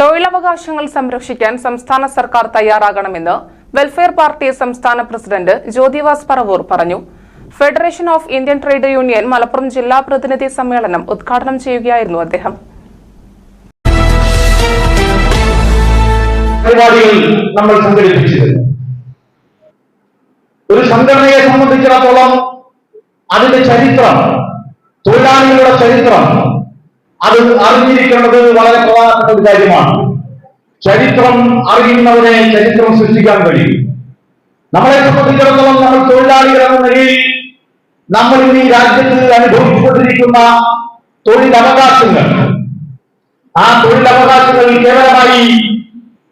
തൊഴിലവകാശങ്ങൾ സംരക്ഷിക്കാൻ സംസ്ഥാന സർക്കാർ തയ്യാറാകണമെന്ന് വെൽഫെയർ പാർട്ടി സംസ്ഥാന പ്രസിഡന്റ് ജ്യോതിവാസ് പറവൂർ പറഞ്ഞു. Federation of Indian trade union Malappuram ജില്ലാ പ്രതിനിധി സമ്മേളനം ഉദ്ഘാടനം ചെയ്യുകയായിരുന്നു അദ്ദേഹം. നമ്മൾ ഒരു സംഘടനയെ സംബന്ധിച്ചിടത്തോളം അതിന്റെ ചരിത്രം തൊഴിലാളികളുടെ ചരിത്രം അത് അറിഞ്ഞിരിക്കേണ്ടത് വളരെ പ്രധാനപ്പെട്ട ഒരു കാര്യമാണ്. ചരിത്രം അറിയുന്നവരെ ചരിത്രം സൃഷ്ടിക്കാൻ കഴിയും. നമ്മളെ സംബന്ധിച്ചിടത്തോളം നമ്മൾ തൊഴിലാളികൾ എന്ന നിലയിൽ നമ്മൾ ഈ രാജ്യത്ത് അനുഭവിച്ചുകൊണ്ടിരിക്കുന്ന തൊഴിലവകാശങ്ങൾ. ആ തൊഴിലവകാശങ്ങൾ കേവലമായി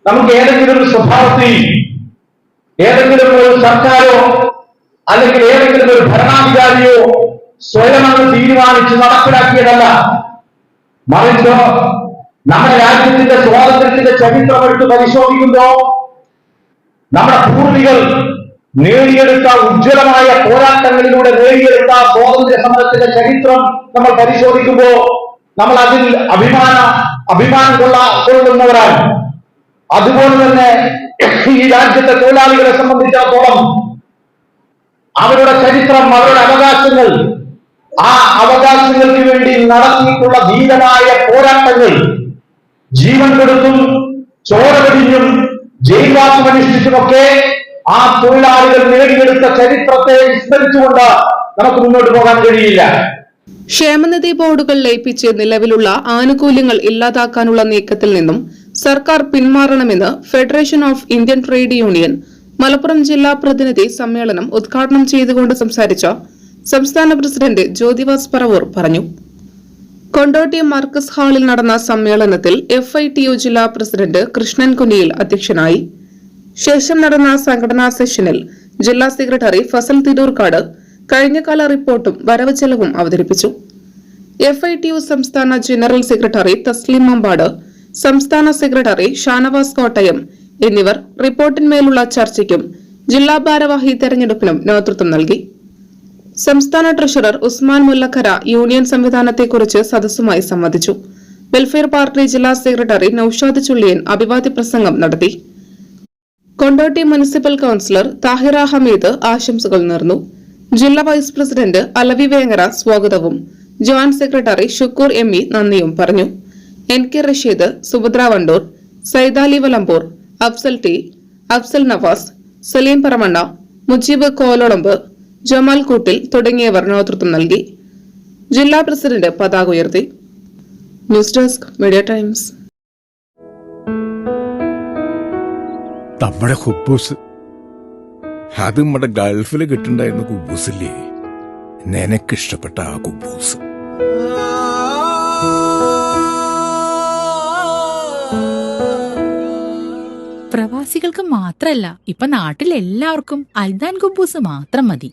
നമുക്ക് ഏതെങ്കിലും സ്വഭാവത്തിൽ ഏതെങ്കിലും ഒരു സർക്കാരോ അല്ലെങ്കിൽ ഏതെങ്കിലും ഒരു ഭരണാധികാരിയോ സ്വയം അങ്ങ് തീരുമാനിച്ച് നടപ്പിലാക്കിയതല്ല. മറിച്ചോ നമ്മുടെ രാജ്യത്തിന്റെ സ്വാതന്ത്ര്യത്തിന്റെ ചരിത്രം എടുത്ത് പരിശോധിക്കുമ്പോ നമ്മുടെ പൂർവികൾ നേടിയെടുത്ത ഉജ്ജ്വലമായ പോരാട്ടങ്ങളിലൂടെ നേടിയെടുത്ത സ്വാതന്ത്ര്യ സമരത്തിന്റെ ചരിത്രം നമ്മൾ പരിശോധിക്കുമ്പോ നമ്മൾ അതിൽ അഭിമാന അഭിമാനം കൊള്ള കൊള്ളുന്നവരാണ്. അതുപോലെ തന്നെ ഈ രാജ്യത്തെ തൊഴിലാളികളെ സംബന്ധിച്ചിടത്തോളം അവരുടെ ചരിത്രം അവരുടെ അവകാശങ്ങൾ ആ അവകാശങ്ങൾക്ക് വേണ്ടി നടത്തിയിട്ടുള്ള ധീരമായ പോരാട്ടങ്ങൾ ജീവൻ കൊടുത്തും ചോര ജയിൽവാസം അനുഷ്ഠിച്ചുമൊക്കെ ആ തൊഴിലാളികൾ നേടിയെടുത്ത ചരിത്രത്തെ വിസ്തരിച്ചുകൊണ്ട് നമുക്ക് മുന്നോട്ട് പോകാൻ കഴിയില്ല. ക്ഷേമനിധി ബോർഡുകൾ ലയിപ്പിച്ച് നിലവിലുള്ള ആനുകൂല്യങ്ങൾ ഇല്ലാതാക്കാനുള്ള നീക്കത്തിൽ നിന്നും സർക്കാർ പിന്മാറണമെന്ന് federation of Indian trade union Malappuram ജില്ലാ പ്രതിനിധി സമ്മേളനം ഉദ്ഘാടനം ചെയ്തുകൊണ്ട് സംസാരിച്ച സംസ്ഥാന പ്രസിഡന്റ് ജ്യോതിവാസ് പറവൂർ പറഞ്ഞു. കൊണ്ടോട്ടി മാർക്കസ് ഹാളിൽ നടന്ന സമ്മേളനത്തിൽ എഫ് ഐ ടി യു ജില്ലാ പ്രസിഡന്റ് കൃഷ്ണൻ കുനിയിൽ അധ്യക്ഷനായി. ശേഷം നടന്ന സംഘടനാ സെഷനിൽ ജില്ലാ സെക്രട്ടറി ഫസൽ തിരൂർക്കാട് കഴിഞ്ഞകാല റിപ്പോർട്ടും വരവ് ചെലവും അവതരിപ്പിച്ചു. എഫ് ഐ ടി യു സംസ്ഥാന ജനറൽ സെക്രട്ടറി തസ്ലിം മമ്പാട് സംസ്ഥാന സെക്രട്ടറി ഷാനവാസ് കോട്ടയം എന്നിവർ റിപ്പോർട്ടിന്മേലുള്ള ചർച്ചയ്ക്കും ജില്ലാ ഭാരവാഹി തെരഞ്ഞെടുപ്പിനും നേതൃത്വം നൽകി. സംസ്ഥാന ട്രഷറർ ഉസ്മാൻ മുല്ലക്കര യൂണിയൻ സംവിധാനത്തെക്കുറിച്ച് സദസ്സുമായി സംവദിച്ചു. വെൽഫെയർ പാർട്ടി ജില്ലാ സെക്രട്ടറി നൌഷാദ് ചുള്ളിയൻ അഭിവാദ്യ പ്രസംഗം നടത്തി. കൊണ്ടോട്ടി മുനിസിപ്പൽ കൌൺസിലർ താഹിറ ഹമീദ് ആശംസകൾ നേർന്നു. ജില്ലാ വൈസ് പ്രസിഡന്റ് അലവി വേങ്ങര സ്വാഗതവും. Joint secretary Shukoor M E നന്ദിയും പറഞ്ഞു. N K Rasheed Subhadra Vandoor Saidali Valambur Afsal T Afsal Navas Saleem Paramanna Mujeeb Kololamb Jamal Koottil തുടങ്ങിയവർ നേതൃത്വം നൽകി. ജില്ലാ പ്രസിഡന്റ് പതാക ഉയർത്തി. News desk media times. നമ്മുടെ ഹുബൂസ്. അത് നമ്മുടെ ഗൾഫിൽ കിട്ടുണ്ടായിരുന്ന കുബൂസില്ലേ നിനക്കിഷ്ടപ്പെട്ട ആ കുബൂസ്. പ്രവാസികൾക്ക് മാത്രല്ല ഇപ്പൊ നാട്ടിലെല്ലാവർക്കും അൽദാൻ കുബൂസ് മാത്രം മതി.